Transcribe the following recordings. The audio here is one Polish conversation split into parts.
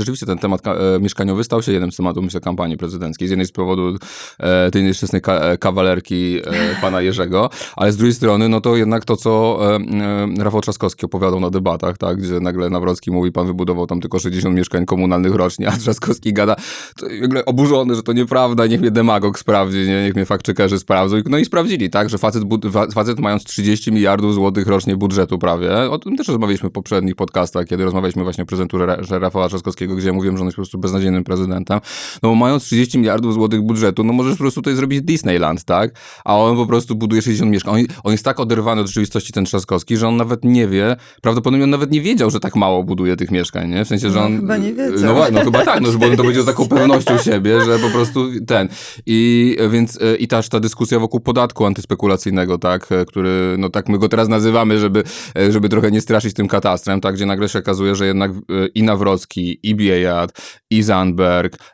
rzeczywiście ten temat e, mieszkaniowy stał się jednym z tematów, myślę, kampanii prezydenckiej. Z jednej z powodu e, tej nieszczęsnej ka- e, kawalerki e, pana Jerzego, ale z drugiej strony, no to jednak to, co e, e, Rafał Trzaskowski opowiadał na debatach, tak, gdzie nagle Nawrocki mówi, pan wybudował tam tylko 60 mieszkań komunalnych rocznie, a Trzaskowski gada, to nagle oburzony, że to nieprawda, niech mnie demagog sprawdzi, nie? niech mnie faktchekerzy sprawdzą. No i sprawdzili, tak, że facet, facet mając 30 miliardów złotych rocznie budżetu prawie, o tym też rozmawialiśmy w poprzednich podcastach, kiedy rozmawialiśmy właśnie o że Rafała Trzaskowskiego, gdzie ja mówiłem, że on jest po prostu beznadziejnym prezydentem. No bo mając 30 miliardów złotych budżetu, no możesz po prostu tutaj zrobić Disneyland, tak? A on po prostu buduje 60 mieszkań. On, on jest tak oderwany od rzeczywistości, ten Trzaskowski, że on nawet nie wie, prawdopodobnie on nawet nie wiedział, że tak mało buduje tych mieszkań, nie? W sensie, że No, on... chyba nie wiedział. No, no chyba tak, no, że bo on to będzie z taką pewnością siebie, że po prostu ten. I więc e, i też ta dyskusja wokół podatku antyspekulacyjnego, tak, e, który, no tak my go teraz nazywamy, żeby, e, żeby trochę nie straszyć tym katastrem, tak, gdzie nagle się okazuje, że jednak i Nawrocki, i Biejat, i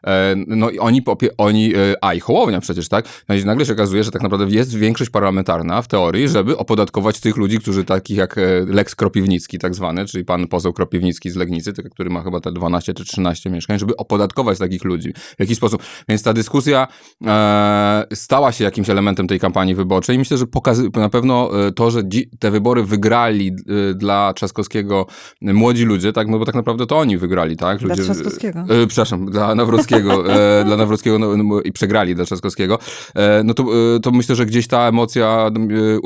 e, no i oni, oni e, a i Hołownia przecież, tak, no i nagle się okazuje, że tak naprawdę jest większość parlamentarna w teorii, żeby opodatkować tych ludzi, którzy takich jak e, Lex Kropiwnicki tak zwany, czyli pan poseł Kropiwnicki z Legnicy, tak, który ma chyba te 12 czy 13 mieszkań, żeby opodatkować takich ludzi. W jaki sposób? Więc ta dyskusja e, stała się jakimś elementem tej kampanii wyborczej i myślę, że na pewno to, że te wybory wygrali dla Trzaskowskiego młodzi ludzie, tak, no bo tak naprawdę to oni wygrali, tak? Dla Ludzie, Trzaskowskiego. E, przepraszam, dla Nawrockiego, e, dla Nawrockiego no, no, i przegrali dla Trzaskowskiego, e, no to, e, to myślę, że gdzieś ta emocja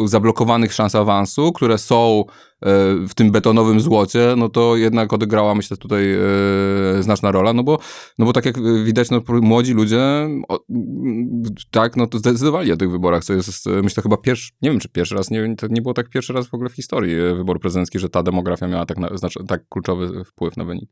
e, zablokowanych szans awansu, które są e, w tym betonowym złocie, no to jednak odegrała, myślę, tutaj znaczna rola, no bo, no bo tak jak widać, no młodzi ludzie o, tak, no to zdecydowali o tych wyborach, co jest, myślę, chyba pierwszy, nie wiem, czy pierwszy raz, nie, to nie było tak pierwszy raz w ogóle w historii wyboru prezydencki, że ta demografia miała tak, na, znaczy, tak kluczowy wpływ na wynik.